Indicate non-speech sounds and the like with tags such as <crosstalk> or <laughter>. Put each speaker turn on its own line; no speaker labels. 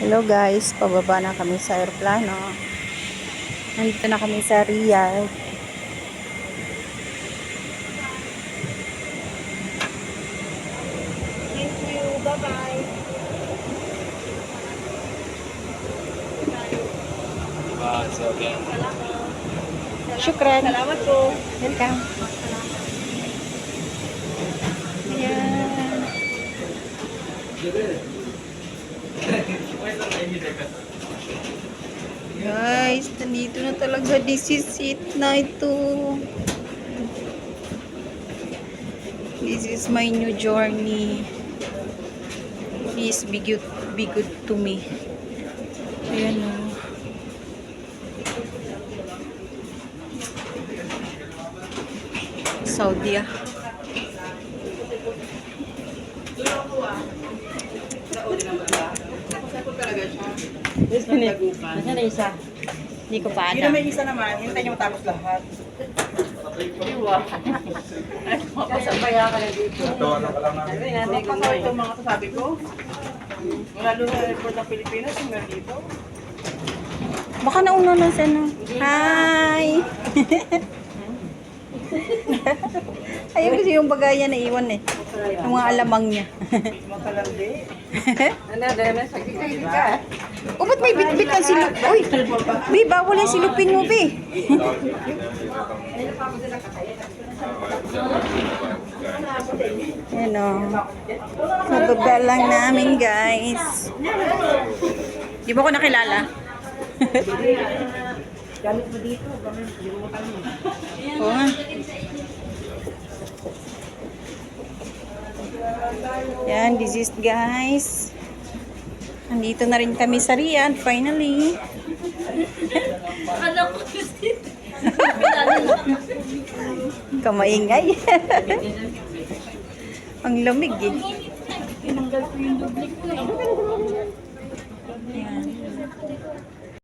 Hello guys, pababa na kami sa aeroplano. Nandito na kami sa Riyadh.
Thank you. Bye-bye.
Shukran.
Salamat po.
Welcome. Ayan. Guys, nandito na talaga. This is it na ito. This is my new journey. Please be good, be good to me. Ayan o. Saudi ah.
Nasaan na isa?
Hindi ko pa
Hindi na
alam.
may isa naman. Hintay niyo matapos lahat. Iwa. Pasabaya ka na dito. Pasaway itong mga sasabi ko. Lalo sa airport ng Pilipinas, yung dito.
Baka nauna na sa ano. Hi! <laughs> <laughs> Ayaw kasi yung bagay niya na iwan eh. Yung mga alamang niya. <laughs> Ano, O, ba't may bitbit ng silup? Uy! Bi, bawal yung silupin mo, Bi. Yan o. Mababa lang namin, guys. Di mo ko nakilala? <laughs>
Gamit mo dito. Gamit mo dito.
Yan, this is guys. Nandito na rin kami sa Riyadh, finally. <laughs> Kamaingay. <laughs> Ang lamig eh. Yan.